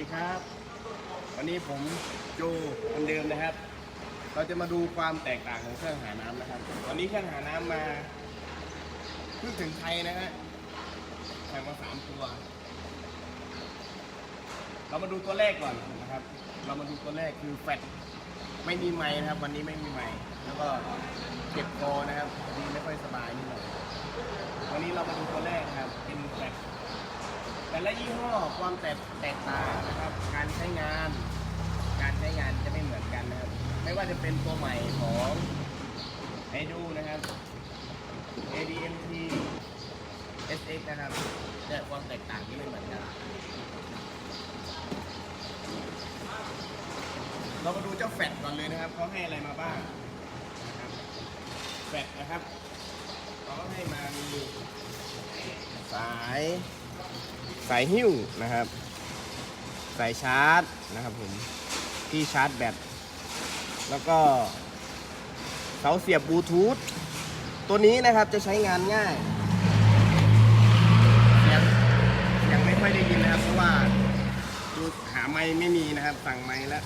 ดีครับ วันนี้ผมโจเหมือนเดิมนะครับ เราจะมาดูความแตกต่างของเครื่องหาน้ำนะครับ วันนี้เครื่องหาน้ำมาเพิ่งถึงไทยนะฮะแข่งมาสามตัว เรามาดูตัวแรกก่อนนะครับ เรามาดูตัวแรกคือแฟตไม่มีไม้นะครับ วันนี้ไม่มีไม้แล้วก็เจ็บคอนะครับดีไม่ค่อยสบายนิดหน่อยวันนี้เรามาดูตัวแรกนะครับ เป็นแฟต แต่ละยี่ห้อความแตกแตกต่างนะครับ การใช้งาน การใช้งานจะไม่เหมือนกันนะครับ ไม่ว่าจะเป็นตัวใหม่ของไอดูนะครับ ADMT SX นะครับเนี่ยความแตกต่างที่ไม่เหมือนกัน เรามาดูเจ้าแฟดก่อนเลยนะครับเขาให้อะไรมาบ้างนะครับแฟดนะครับเขาให้มามีสาย สายหิ้วนะครับ สายชาร์จนะครับผมที่ชาร์จแบตแล้วก็เสาเสียบบลูทูธตัวนี้นะครับจะใช้งานง่ายเสียงเสียงไม่ค่อยได้ยินนะครับ เพราะว่าดูหาไม้ไม่มีนะครับสั่งไม้แล้ว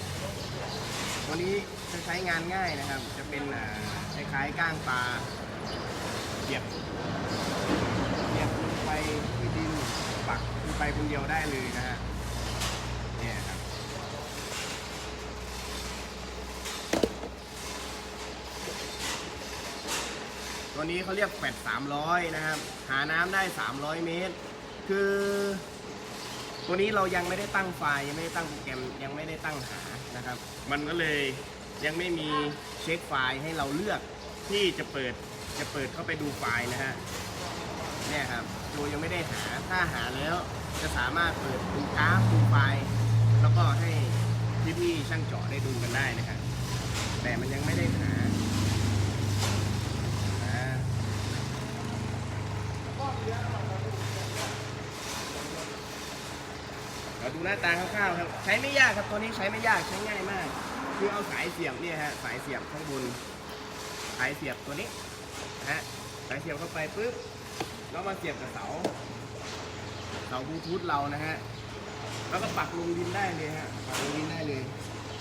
ตัวนี้จะใช้งานง่ายนะครับ จะเป็นคล้ายๆก้างปลาเสียบ เสียบลงไปที่ดินปักลง ไปคนเดียวได้เลยนะฮะเนี่ยครับตัวนี้เขาเรียกแฟด300นะครับ หาน้ำได้ 300 เมตร คือ ตัวนี้เรายังไม่ได้ตั้งไฟล์ยังไม่ได้ตั้งโปรแกรมยังไม่ได้ตั้งหานะครับ มันก็เลยยังไม่มีเช็คไฟล์ให้เราเลือกที่จะเปิดจะเปิดเข้าไปดูไฟล์นะฮะเนี่ยครับ ดูยังไม่ได้หา ถ้าหาแล้วจะสามารถเปิดดูกราฟดูไฟล์แล้วก็ให้พี่ๆช่างเจาะได้ดูกันได้นะครับ แต่มันยังไม่ได้หาอ่าเราดูหน้าตาคร่าวๆครับ ใช้ไม่ยากครับตัวนี้ใช้ไม่ยากใช้ง่ายมาก คือเอาสายเสียบเนี่ยฮะสายเสียบข้างบน สายเสียบตัวนี้นะฮะสายเสียบเข้าไปปุ๊บ แล้วมาเสียบกับเสา เสาบลูทูธเรานะฮะ แล้วก็ปักลงดินได้เลยฮะ ปักลงดินได้เลย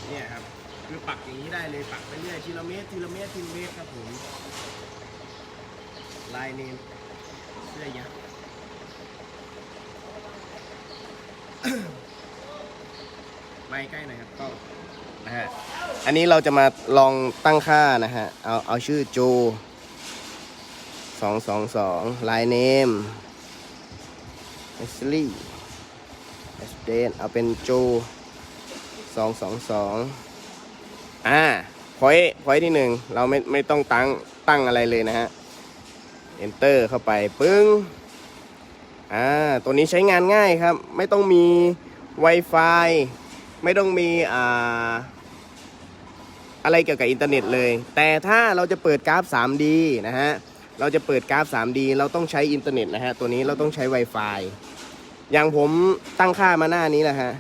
เนี่ยครับ คือปักอย่างนี้ได้เลย ปักไปเรื่อยทีละเมตรทีละเมตรทีละเมตรครับผม ลายเนมเสื้อยักษ์ไม่ใกล้หน่อยครับก็นะฮะ อันนี้เราจะมาลองตั้งค่านะฮะ เอาเอาชื่อโจ สองสองสองลายเนมเอสลี่เอสเดนเอาเป็นโจสองสองสองอ่าพอยพอยที่หนึ่งเราไม่ไม่ต้องตั้งตั้งอะไรเลยนะฮะ enter เข้าไปปึ้งอ่าตัวนี้ใช้งานง่ายครับ ไม่ต้องมี Wi-Fi ไม่ต้องมีอ่าอะไรเกี่ยวกับอินเทอร์เน็ตเลย แต่ถ้าเราจะเปิดกราฟ 3D นะฮะ เราจะเปิดกราฟ 3D เราต้องใช้อินเทอร์เน็ตนะฮะ ตัวนี้เราต้องใช้ Wi-Fi อย่างผมตั้งค่ามาหน้านี้แหละฮะ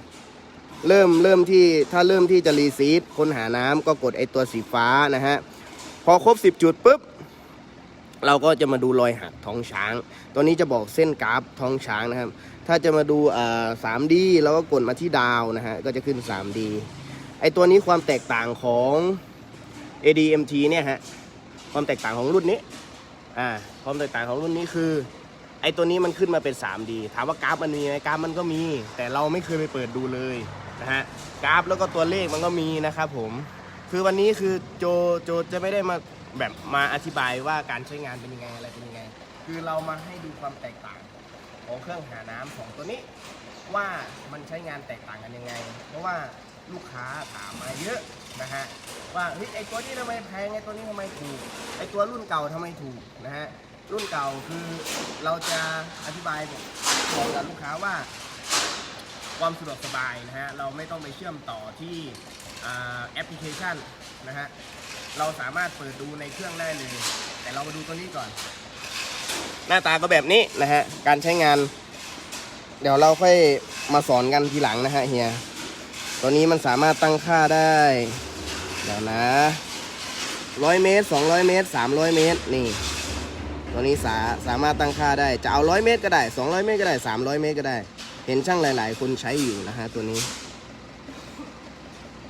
เริ่มเริ่มที่ถ้าเริ่มที่จะรีซีดค้นหาน้ำก็กดไอตัวสีฟ้านะฮะ พอครบ 10 จุดปุ๊บ เราก็จะมาดูรอยหักท้องช้าง ตัวนี้จะบอกเส้นกราฟท้องช้างนะครับ ถ้าจะมาดูอ่า 3D เราก็กดมาที่ดาวนะฮะ ก็จะขึ้น 3D ไอตัวนี้ความแตกต่างของ ADMT เนี่ยฮะ ความแตกต่างของรุ่นนี้ อ่าความแตกต่างของรุ่นนี้คือ ไอตัวนี้มันขึ้นมาเป็น 3D ถามว่ากราฟมันมีไหมกราฟมันก็มี แต่เราไม่เคยไปเปิดดูเลยนะฮะกราฟแล้วก็ตัวเลขมันก็มีนะครับผม คือวันนี้คือโจโจจะไม่ได้มาแบบมาอธิบายว่าการใช้งานเป็นยังไงอะไรเป็นยังไง คือเรามาให้ดูความแตกต่างของเครื่องหาน้ำของตัวนี้ ว่ามันใช้งานแตกต่างกันยังไง เพราะว่า ลูกค้าถามมาเยอะนะฮะว่าเฮ้ยไอตัวนี้ทำไมแพงไอตัวนี้ทำไมถูกไอตัวรุ่นเก่าทำไมถูกนะฮะรุ่นเก่าคือเราจะอธิบายบอกกับลูกค้าว่าความสะดวกสบายนะฮะเราไม่ต้องไปเชื่อมต่อที่แอปพลิเคชันนะฮะเราสามารถเปิดดูในเครื่องได้เลย แต่เรามาดูตัวนี้ก่อน หน้าตาก็แบบนี้นะฮะการใช้งาน เดี๋ยวเราค่อยมาสอนกันทีหลังนะฮะเฮีย ตัวนี้มันสามารถตั้งค่าได้ เดี๋ยวนะร้อยเมตรสองร้อยเมตรสามร้อยเมตรนี่ ตัวนี้สาสามารถตั้งค่าได้ จะเอาร้อยเมตรก็ได้สองร้อยเมตรก็ได้สามร้อยเมตรก็ได้ เห็นช่างหลาย ๆ คนใช้อยู่นะฮะตัวนี้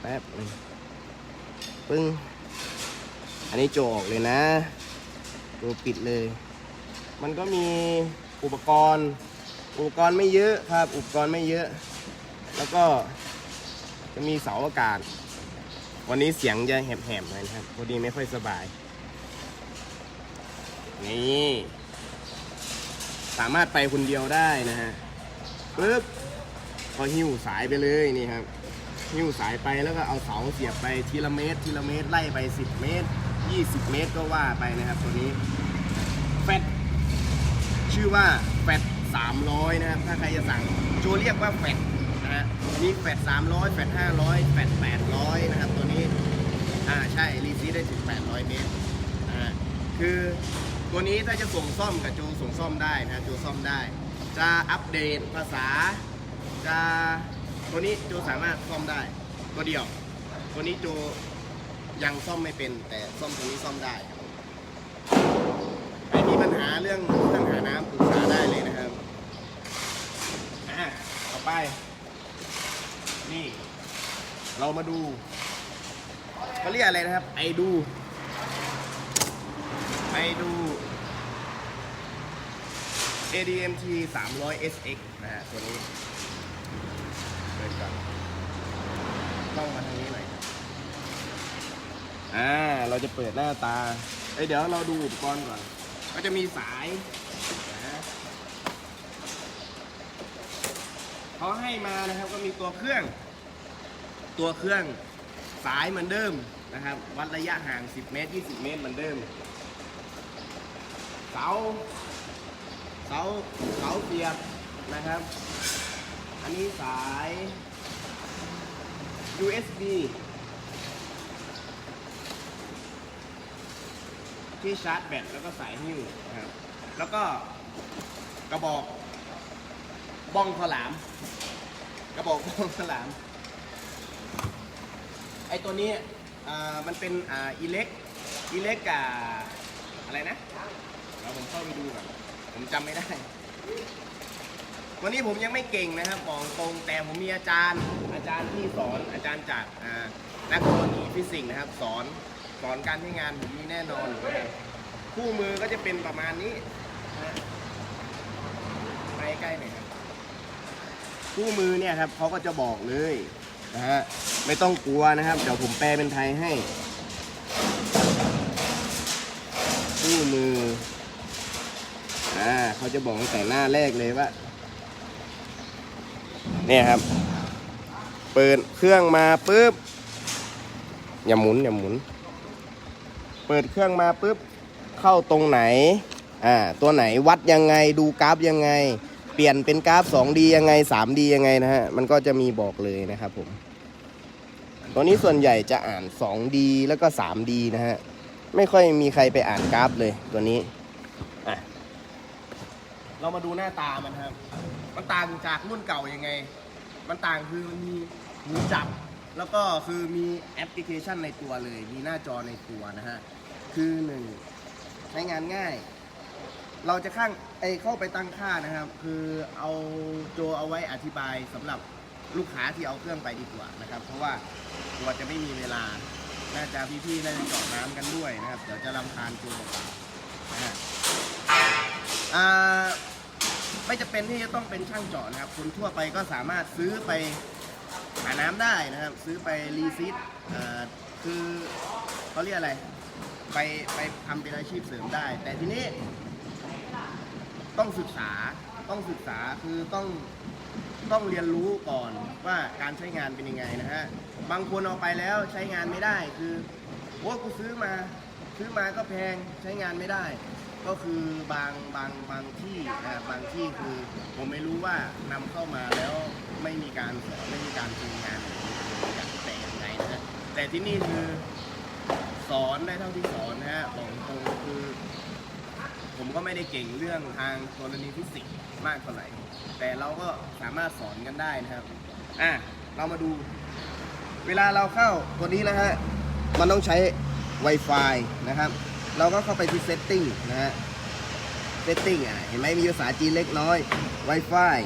แป๊บหนึงปึ้ง อันนี้โจออกเลยนะโจปิดเลย มันก็มีอุปกรณ์ อุปกรณ์ไม่เยอะครับ อุปกรณ์ไม่เยอะ แล้วก็ จะมีเสาอากาศ วันนี้เสียงจะแหบๆหน่อยนะครับพอดีไม่ค่อยสบาย นี่ สามารถไปคนเดียวได้นะฮะปึ๊บก็หิ้วสายไปเลยนี่ครับหิ้วสายไปแล้วก็เอาเสาเสียบไปทีละเมตร ทีละเมตรไล่ไป 10 เมตร 20 เมตรก็ว่าไปนะครับ ตัวนี้แฟตชื่อว่าแฟต300 นะครับ ถ้าใครจะสั่งโจเรียกว่าแฟต นะฮะมีแฟต300แฟต500แฟต800 นะครับ ตัวนี้ อ่า ใช่ รีซีได้ถึง 800 เมตรอ่าคือตัวนี้ถ้าจะส่งซ่อมกับโจส่งซ่อมได้นะโจซ่อมได้ จะอัปเดตภาษา จะตัวนี้โจสามารถซ่อมได้ ตัวเดียว ตัวนี้โจยังซ่อมไม่เป็น แต่ซ่อมตัวนี้ซ่อมได้ใครมีปัญหาเรื่องเครื่องหาน้ำปรึกษาได้เลยนะครับ อะต่อไป นี่เรามาดูเขาเรียกอะไรนะครับ ไอดู ไอดู ADMT 300 SX นะฮะตัวนี้เปิดก่อนต้องมาทางนี้หน่อยครับอ่าเราจะเปิดหน้าตาเอ้ยเดี๋ยวเราดูอุปกรณ์ก่อน ก็จะมีสายนะเขาให้มานะครับก็มีตัวเครื่อง ตัวเครื่องสายเหมือนเดิมนะครับ วัดระยะห่าง 10 เมตร 20 เมตรเหมือนเดิม เสา เสา เสาเสียบนะครับ อันนี้สาย USB ที่ชาร์จแบตแล้วก็สายหิ้วนะครับ แล้วก็กระบอกบ้องขลาม กระบอกบ้องขลาม อตัวนี้อ่ามันเป็นอ่าอิเล็กอิเล็กกับอะไรนะเดี๋ยวผมเข้าไปดูก่อนผมจำไม่ได้ วันนี้ผมยังไม่เก่งนะครับบอกตรงแต่ผมมีอาจารย์ อาจารย์ที่สอนอาจารย์จากอ่านักกรณีฟิสิกส์นะครับ สอนสอนการใช้งานผมมีแน่นอนคู่มือก็จะเป็นประมาณนี้ไปใกล้หน่อยครับคู่มือเนี่ยครับเขาก็จะบอกเลย นะฮะไม่ต้องกลัวนะครับ เดี๋ยวผมแปลเป็นไทยให้คู่มืออ่าเขาจะบอกตั้งแต่หน้าแรกเลยว่าเนี่ยครับ เปิดเครื่องมาปุ๊บอย่าหมุนอย่าหมุน เปิดเครื่องมาปุ๊บเข้าตรงไหนอ่าตัวไหนวัดยังไงดูกราฟยังไง เปลี่ยนเป็นกราฟ 2D ยังไง 3D ยังไงนะฮะ มันก็จะมีบอกเลยนะครับผม ตัวนี้ส่วนใหญ่จะอ่าน 2D แล้วก็ 3D นะฮะ ไม่ค่อยมีใครไปอ่านกราฟเลยตัวนี้อะเรามาดูหน้าตามันครับ มันต่างจากรุ่นเก่ายังไง มันต่างคือมันมีหูจับ แล้วก็คือมีแอปพลิเคชันในตัวเลย มีหน้าจอในตัวนะฮะ คือหนึ่งใช้งานง่าย เราจะข้างไอเข้าไปตั้งค่านะครับ คือเอาโจเอาไว้อธิบายสำหรับลูกค้าที่เอาเครื่องไปดีกว่านะครับ เพราะว่าตัวจะไม่มีเวลา น่าจะพี่ๆน่าจะเจาะน้ำกันด้วยนะครับ เดี๋ยวจะรำคาญโจเปล่าๆนะฮะอ่าไม่จะเป็นที่จะต้องเป็นช่างเจาะนะครับ คนทั่วไปก็สามารถซื้อไปหาน้ำได้นะครับ ซื้อไปรีซิตอ่าคือเขาเรียกอะไร ไปไปทำเป็นอาชีพเสริมได้ แต่ทีนี้ ต้องศึกษาต้องศึกษาคือต้องต้องเรียนรู้ก่อนว่าการใช้งานเป็นยังไงนะฮะบางคนเอาไปแล้วใช้งานไม่ได้คือโอ้กูซื้อมาซื้อมาก็แพงใช้งานไม่ได้ ก็คือบางบางบางที่นะบางที่คือผมไม่รู้ว่านำเข้ามาแล้วไม่มีการสอนไม่มีการทำงานอย่างแต่ย่างไรนะฮะแต่ที่นี่คือสอนได้เท่าที่สอนนะฮะบอกตรงคือ ผมก็ไม่ได้เก่งเรื่องทางกรณีฟิสิกส์มากเท่าไหร่ แต่เราก็สามารถสอนกันได้นะครับอะเรามาดู เวลาเราเข้าตัวนี้นะฮะมันต้องใช้ Wi-Fi นะครับ เราก็เข้าไปที่ Setting นะฮะ Setting อะเห็นไหมมีภาษาจีนเล็กน้อย Wi-Fi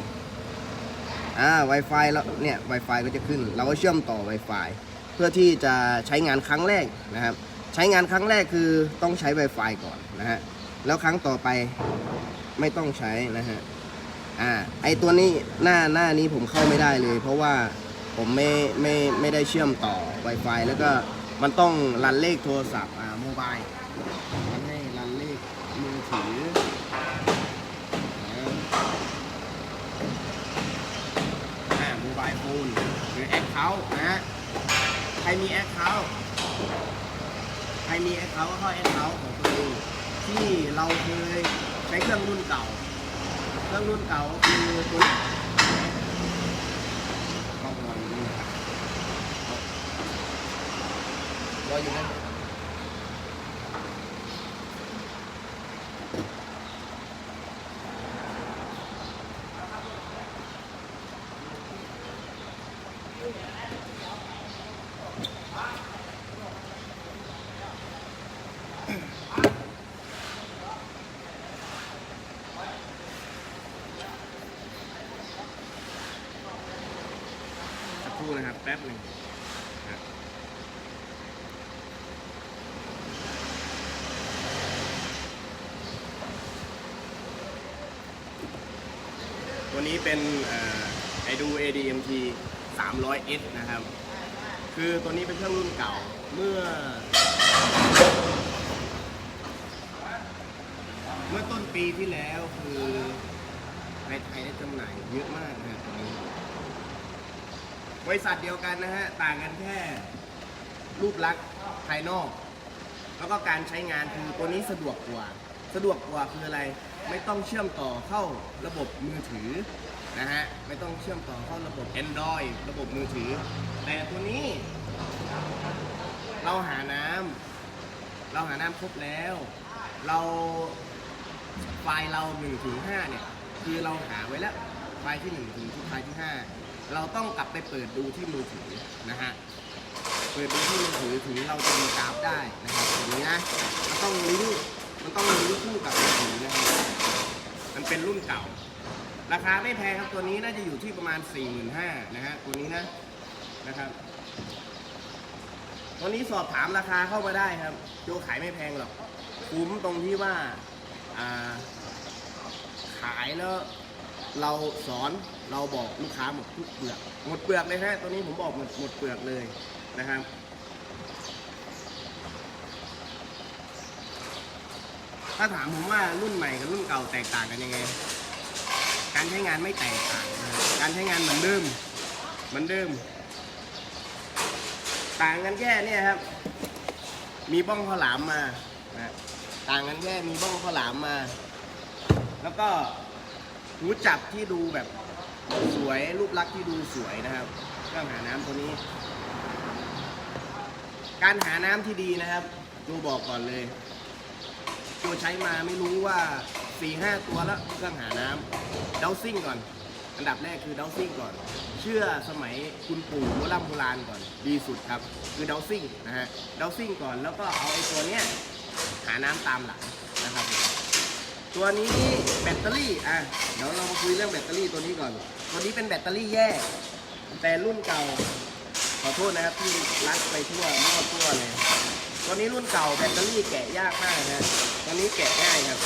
อ่า Wi-Fi แล้วเนี่ย Wi-Fi ก็จะขึ้น เราก็เชื่อมต่อ Wi-Fi เพื่อที่จะใช้งานครั้งแรกนะครับ ใช้งานครั้งแรกคือต้องใช้ Wi-Fi ก่อนนะฮะ แล้วครั้งต่อไปไม่ต้องใช้นะฮะอ่าไอตัวนี้หน้าหน้านี้ผมเข้าไม่ได้เลย เพราะว่าผมไม่ไม่ไม่ได้เชื่อมต่อ Wi-Fi แล้วก็มันต้องรันเลขโทรศัพท์อ่าโมบายมันให้รันเลขมือถืออ่าโมบายโฟนหรือแอคเคาท์นะฮะใครมีแอคเคาท์ใครมีแอคเคาท์ก็เข้าแอคเคาท์ของตัวเอง ที่เราเคยใช้เครื่องรุ่นเก่า เครื่องรุ่นเก่าก็คือตัวนี้กล้องรออยู่นี่รออยู่นั่นสักครู่นะครับ แป๊บหนึ่งครับตัว นี้เป็นไอดู ADMT 300S นะครับ คือตัวนี้เป็นเครื่องรุ่นเก่าเมื่อ เมื่อต้นปีที่แล้วคือในไทยได้จำหน่ายเยอะมากนะครับตัวนี้ บริษัทเดียวกันนะฮะ ต่างกันแค่รูปลักษณ์ภายนอก แล้วก็การใช้งานคือตัวนี้สะดวกกว่า สะดวกกว่าคืออะไร ไม่ต้องเชื่อมต่อเข้าระบบมือถือนะฮะไม่ต้องเชื่อมต่อเข้าระบบ Android ระบบมือถือ แต่ตัวนี้ เราหาน้ำเราหาน้ำครบแล้ว เราไฟล์เรา1ถึง5เนี่ยคือเราหาไว้แล้วไฟล์ที่1ถึงไฟล์ที่ 5 เราต้องกลับไปเปิดดูที่มือถือนะฮะเปิดดูที่มือถือถึงเราจะมีกราฟได้นะครับอย่างนี้นะมันต้องลิงก์ มันต้องลิงก์คู่กับมือถือนะครับมันเป็นรุ่นเก่า ราคาไม่แพงครับตัวนี้น่าจะอยู่ที่ประมาณ 4 5 0 0 0นะฮะตัวนี้นะนะครับตัวนี้สอบถามราคาเข้ามาได้ครับโจขายไม่แพงหรอกคุ้มตรงที่ว่าอ่าขายแล้วเราสอนเราบอกลูกค้าหมดทุกเปลือกหมดเปลือกเลยฮะตัวนี้ผมบอกหมดหมดเปลือกเลยนะครับ ถ้าถามผมว่ารุ่นใหม่กับรุ่นเก่าแตกต่างกันยังไง การใช้งานไม่แตกต่างการใช้งานเหมือนเดิม เหมือนเดิม ต่างกันแค่เนี่ยครับ มีบ้องข้าวหลามมานะต่างกันแค่มีบ้องข้าวหลามมา แล้วก็หูจับที่ดูแบบสวยรูปลักษณ์ที่ดูสวยนะครับเครื่องหาน้ำตัวนี้ การหาน้ำที่ดีนะครับดูบอกก่อนเลย ตัวใช้มาไม่รู้ว่า4ี่ห้าตัวแล้วเครื่องหาน้ำเดาซิ่งก่อน อันดับแรกคือเดาซิ่งก่อน เชื่อสมัยคุณปู่โบราณโบราณก่อน ดีสุดครับ คือเดาซิ่งนะฮะเดาซิ่งก่อนแล้วก็เอาไอ้ตัวเนี้ยหาน้ำตามหลังนะครับ ตัวนี้แบตเตอรี่อะเดี๋ยวเรามาคุยเรื่องแบตเตอรี่ตัวนี้ก่อน ตัวนี้เป็นแบตเตอรี่แยก แต่รุ่นเก่าขอโทษนะครับที่รัดไปทั่วมั่วทั่วเลย ตัวนี้รุ่นเก่าแบตเตอรี่แกะยากมากนะตัวนี้แกะง่ายครับ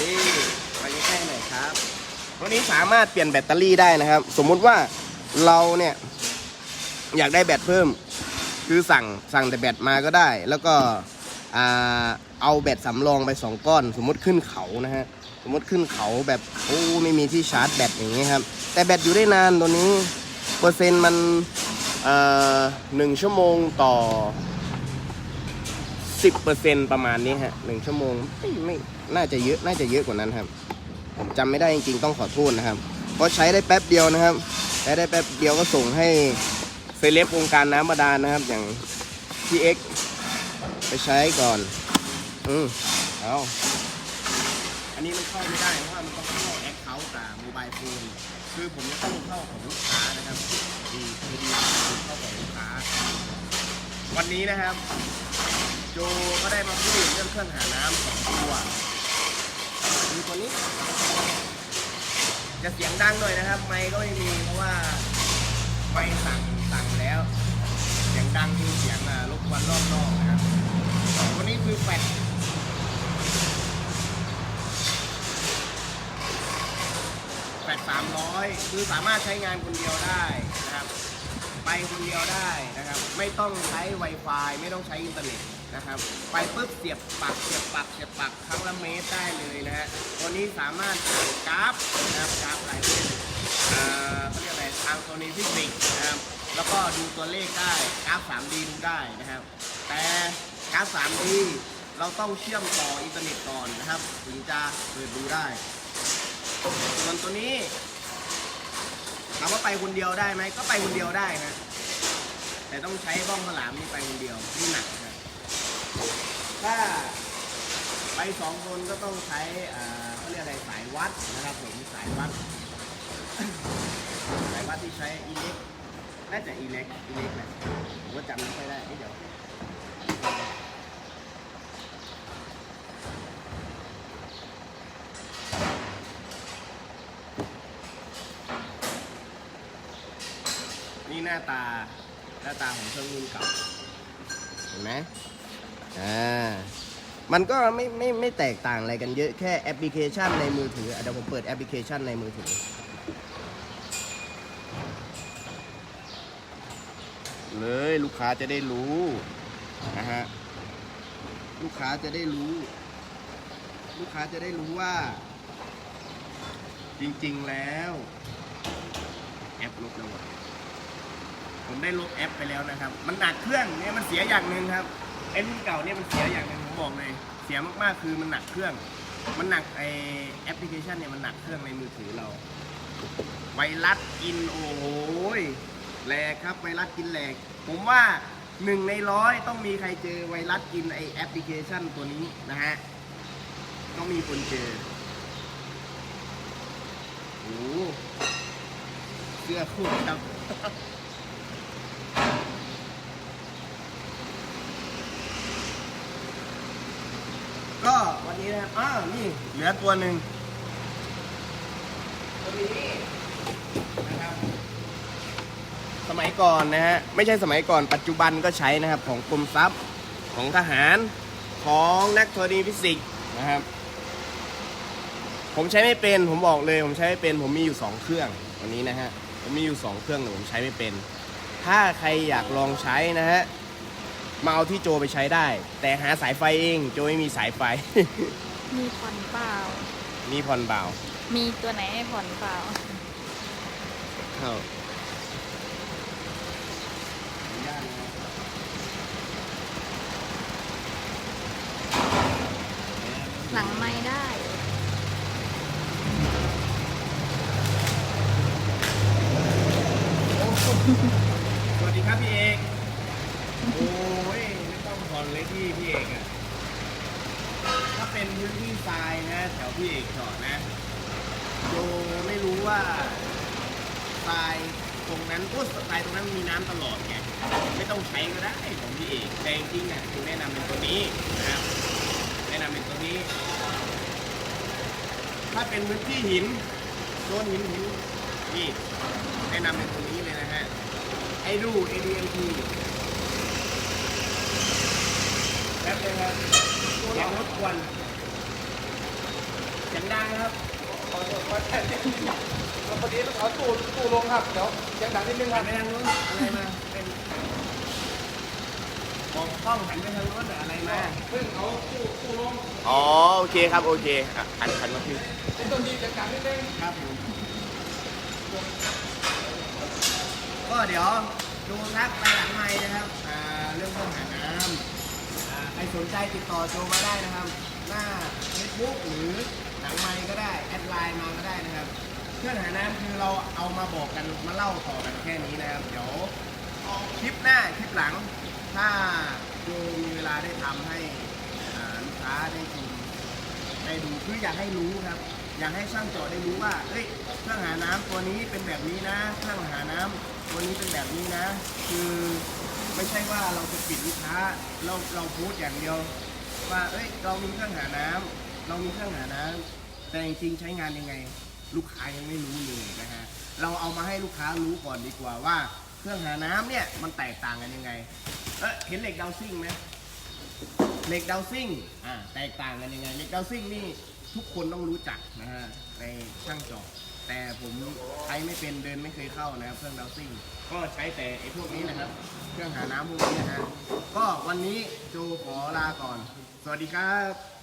นี่ไปใกล้ๆหน่อยครับตัวนี้สามารถเปลี่ยนแบตเตอรี่ได้นะครับ สมมุติว่าเราเนี่ยอยากได้แบตเพิ่ม คือสั่งสั่งแต่แบตมาก็ได้ แล้วก็เอาแบตสำรองไปสองก้อน สมมติขึ้นเขานะฮะสมมติขึ้นเขาแบบโอ้ไม่มีที่ชาร์จแบตอย่างนี้ครับ แต่แบตอยู่ได้นานตัวนี้ เปอร์เซ็นต์มันหนึ่งชั่วโมงต่อสิบเปอร์เซ็นประมาณนี้ฮะหนึ่งชั่วโมงไม่ไม่น่าจะเยอะน่าจะเยอะกว่านั้นครับ ผมจำไม่ได้จริงๆต้องขอโทษนะครับ เพราะใช้ได้แป๊บเดียวนะครับใช้ได้แป๊บเดียวก็ส่งให้เซเลบวงการน้ำบาดาลนะครับ อย่างพี่เอ็กไปใช้ก่อน อืมเอา อันนี้มันเข้าไม่ได้เพราะว่ามันต้องเข้าแอคเคาท์กัมือบายฟูนคือผมจะต้องเข้าของลูกค้านะครับดีคือดีเข้าของลูกค้า วันนี้นะครับ โจก็ได้มาพูดเรื่องเครื่องหาน้ำสองตัวมีตัวนี้ จะเสียงดังหน่อยนะครับ ไม่ก็ไม่มีเพราะว่าไม่สั่งสั่งแล้ว เสียงดังคือเสียงรบกวนรอบนอกนะครับวันนี้คือแปด 300 คือสามารถใช้งานคนเดียวได้นะครับ ไปคนเดียวได้นะครับ ไม่ต้องใช้ Wi-Fi ไม่ต้องใช้อินเทอร์เน็ตนะครับ ไปปุ๊บเสียบปักเสียบปักเสียบปักครั้งละเมตรได้เลยนะฮะตัวนี้สามารถอ่านกราฟนะครับกราฟหลายเป็นเขาเรียกอะไรทางตัวนี้ฟิสิกส์นะครับ แล้วก็ดูตัวเลขได้กราฟ 3D ดูได้นะครับ แต่กราฟ 3D เราต้องเชื่อมต่ออินเทอร์เน็ตก่อนนะครับ ถึงจะเปิดดูได้ ส่วนตัวนี้ถามว่าไปคนเดียวได้ไหมก็ไปคนเดียวได้นะแต่ต้องใช้บ้องฉลามนี่ไปคนเดียวนี่หนักนะถ้าไปสองคนก็ต้องใช้อ่าเขาเรียกอะไรสายวัดนะครับผมสายวัดสายวัดที่ใช้อีเล็กน่าจะอีเล็กอีเล็กนะผมก็จำไม่ค่อยได้เดี๋ยว หน้าตาหน้าตาของเครื่องรุ่นเก่าเห็นไหมอ่ามันก็ไม่ไม่ไม่แตกต่างอะไรกันเยอะแค่แอปพลิเคชันในมือถืออะเดี๋ยวผมเปิดแอปพลิเคชันในมือถือเลยลูกค้าจะได้รู้นะฮะลูกค้าจะได้รู้ ลูกค้าจะได้รู้ว่า จริง ๆ แล้ว แอปลบแล้ว ผมได้ลบแอปไปแล้วนะครับ มันหนักเครื่องเนี่ยมันเสียอย่างหนึ่งครับไอ้รุ่นเก่าเนี่ยมันเสียอย่างหนึ่งผมบอกเลย เสียมากๆคือมันหนักเครื่อง มันหนักไอแอปพลิเคชันเนี่ยมันหนักเครื่องในมือถือเรา ไวรัสกินโอ้ยแหลกครับไวรัสกินแหลก ผมว่าหนึ่งในร้อยต้องมีใครเจอไวรัสกินไอแอปพลิเคชันตัวนี้นะฮะต้องมีคนเจอโอ้เสื้อคู่ครับ ก็วั นี้นะครับอ้าวนี่เหลือตัวหนึ่งตัวนี้นะครับ สมัยก่อนนะฮะ ไม่ใช่สมัยก่อน ปัจจุบันก็ใช้นะครับ ของกรมทรัพย์ ของทหาร ของนักธรณีฟิสิกส์นะครับ ผมใช้ไม่เป็น ผมบอกเลย ผมใช้ไม่เป็น ผมมีอยู่สองเครื่องวันนี้นะฮะ ผมมีอยู่สองเครื่องแต่ผมใช้ไม่เป็น ถ้าใครอยากลองใช้นะฮะ มาเอาที่โจไปใช้ได้ แต่หาสายไฟเองโจไม่มีสายไฟ มีผ่อนเปล่า มีผ่อนเบามีตัวไหนให้ผ่อนเปล่า เข้าหลังไม่ได้ สวัสดีครับพี่เอก โอ้ยไม่ต้องผ่อนเลยที่พี่เอกอะถ้าเป็นพื้นที่ทรายนะแถวพี่เอกจอดนะโยไม่รู้ว่าทรายตรงนั้นก็ทรายตรงนั้นมีน้ำตลอดไงไม่ต้องใช้ก็ได้ของพี่เอกแต่จริงๆอะคือแนะนำเป็นตัวนี้นะครับแนะนำเป็นตัวนี้ ถ้าเป็นพื้นที่หินโซนหินหินนี่แนะนำเป็นตัวนี้เลยนะฮะไอดู ADMT ป๊บเลยครับเสียงรบกวนเสียงดังครับขอโทษว่าแต่แล้วพอดีต้องเอาตู้ตู้ลงครับ เดี๋ยวเสียงดังนิดนึงคหัรันบไปทางนู้นอะไรมาเป็นมองกล้องหันไปทางนู้นหรืออะไรมาเพิ่งเอาตู้ตู้ลงอ๋อโอเคครับโอเคอะหันหันมาพี่เป็นต้นดีเสียงดังนิดนึงครับผมก็เดี๋ยวดูทักไปหลังไม้นะครับอ่าเรื่องเครื่องหาน้ำ ครสนใจติดต่อโจมาได้นะครับ หน้า Facebook หรือหลังไม้ก็ได้ แอดไลน์มาก็ได้นะครับ เครื่องหาน้ำคือเราเอามาบอกกันมาเล่าต่อกันแค่นี้นะครับ เดี๋ยวคลิปหน้าคลิปหลัง ถ้าโจมีเวลาได้ทำให้อ่าลูกค้าได้ชมได้ดูคืออยากให้รู้ครับอยากให้ช่างเจาะได้รู้ว่าเอ้ย เครื่องหาน้ำตัวนี้เป็นแบบนี้นะ เครื่องหาน้ำตัวนี้เป็นแบบนี้นะ คือ ใช่ว่าเราจะปิดลูกค้า เราเราพูดอย่างเดียว ว่าเอ้ยเรามีเครื่องหาน้ำเรามีเครื่องหาน้ำแต่จริงๆใช้งานยังไง ลูกค้ายังไม่รู้เลยนะฮะเราเอามาให้ลูกค้ารู้ก่อนดีกว่าว่า เครื่องหาน้ำเนี่ยมันแตกต่างกันยังไงเอะเห็นเหล็กดาวซิ่งไหมเหล็กดาวซิ่งอ่าแตกต่างกันยังไงเหล็กดาวซิ่งนี่ทุกคนต้องรู้จักนะฮะในช่างจาะ แต่ผมใช้ไม่เป็นเดินไม่เคยเข้านะครับเครื่องดาวซิ่งก็ใช้แต่ไอ้พวกนี้นะครับ เครื่องหาน้ำพวกนี้นะฮะก็วันนี้โจขอลาก่อน สวัสดีครับ